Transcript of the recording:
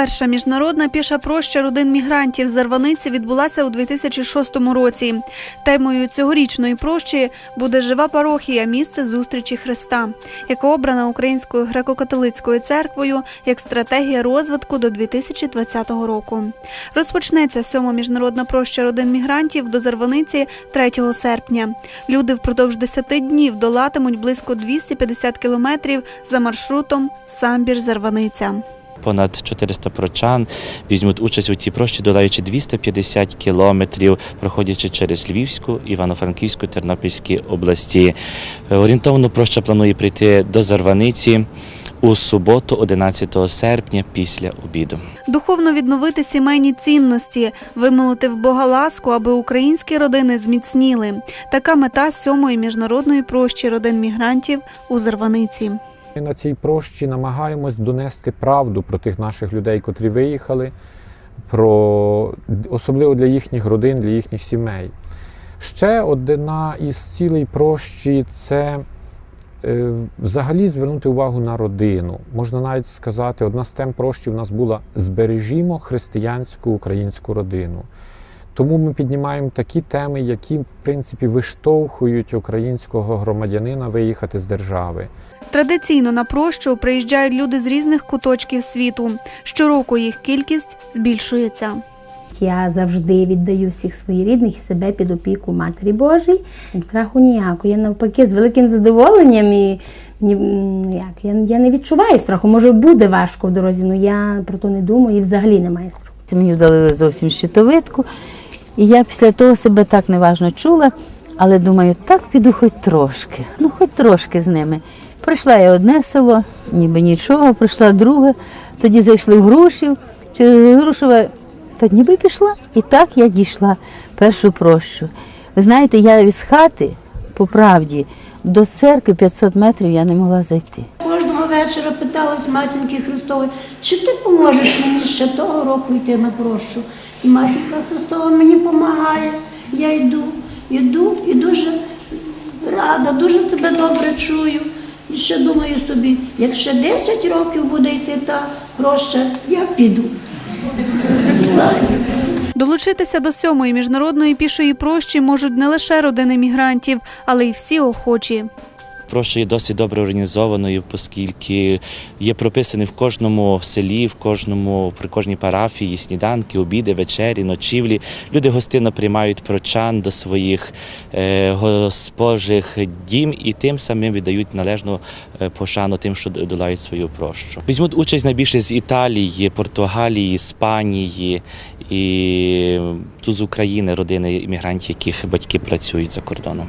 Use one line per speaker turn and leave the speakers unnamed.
Перша міжнародна піша проща родин мігрантів з Зарваниці відбулася у 2006 році. Темою цьогорічної прощі буде жива парохія місце зустрічі Христа, яка обрана Українською греко-католицькою церквою як стратегія розвитку до 2020 року. Розпочнеться сьома міжнародна проща родин мігрантів до Зарваниці 3 серпня. Люди впродовж 10 днів долатимуть близько 250 кілометрів за маршрутом Самбір-Зарваниця.
Понад 400 прочан візьмуть участь у тій прощі, долаючи 250 кілометрів, проходячи через Львівську, Івано-Франківську, Тернопільські області. Орієнтовно проща планує прийти до Зарваниці у суботу, 11 серпня, після обіду.
Духовно відновити сімейні цінності, вимолити в Бога ласку, аби українські родини зміцніли. Така мета сьомої міжнародної прощі родин мігрантів у Зарваниці.
Ми на цій прощі намагаємось донести правду про тих наших людей, котрі виїхали, про особливо для їхніх родин, для їхніх сімей. Ще одна із цілей прощі це е, взагалі звернути увагу на родину. Можна навіть сказати, одна з тем прощі в нас була збережімо християнську українську родину. Тому ми піднімаємо такі теми, які в принципі виштовхують українського громадянина виїхати з держави.
Традиційно на прощу приїжджають люди з різних куточків світу. Щороку їх кількість збільшується.
Я завжди віддаю всіх своїх рідних і себе під опіку Матері Божій. Цим страху ніякого. Я навпаки з великим задоволенням і мені, як, я, я не відчуваю страху. Може, буде важко в дорозі, але я про то не думаю і взагалі немає страху.
Мені вдалили зовсім щитовидку. І я після того себе так неважно чула, але думаю, так піду хоч трошки, ну хоч трошки з ними. Пройшла я одне село, ніби нічого, пройшла друге, тоді зайшли в Грушів, через Грушеве, та ніби пішла. І так я дійшла першу прощу. Ви знаєте, я із хати, по правді, до церкви 500 метрів я не могла зайти.
Вечора питалась матінки Христової, чи ти поможеш мені ще того року йти на прощу? І матінка Христова мені допомагає. Я йду, йду і дуже рада, дуже себе добре чую. І ще думаю собі, як ще 10 років буде йти та проща, я піду.
Долучитися до сьомої міжнародної пішої прощі можуть не лише родини мігрантів, але й всі охочі.
Проща є досить добре організованою, оскільки є прописані в кожному селі, в кожному при кожній парафії сніданки, обіди, вечері, ночівлі. Люди гостинно приймають прочан до своїх е, госпожих дім і тим самим віддають належну е, пошану тим, що долають свою прощу. Візьмуть участь найбільше з Італії, Португалії, Іспанії і тут з України родини іммігрантів, яких батьки працюють за кордоном.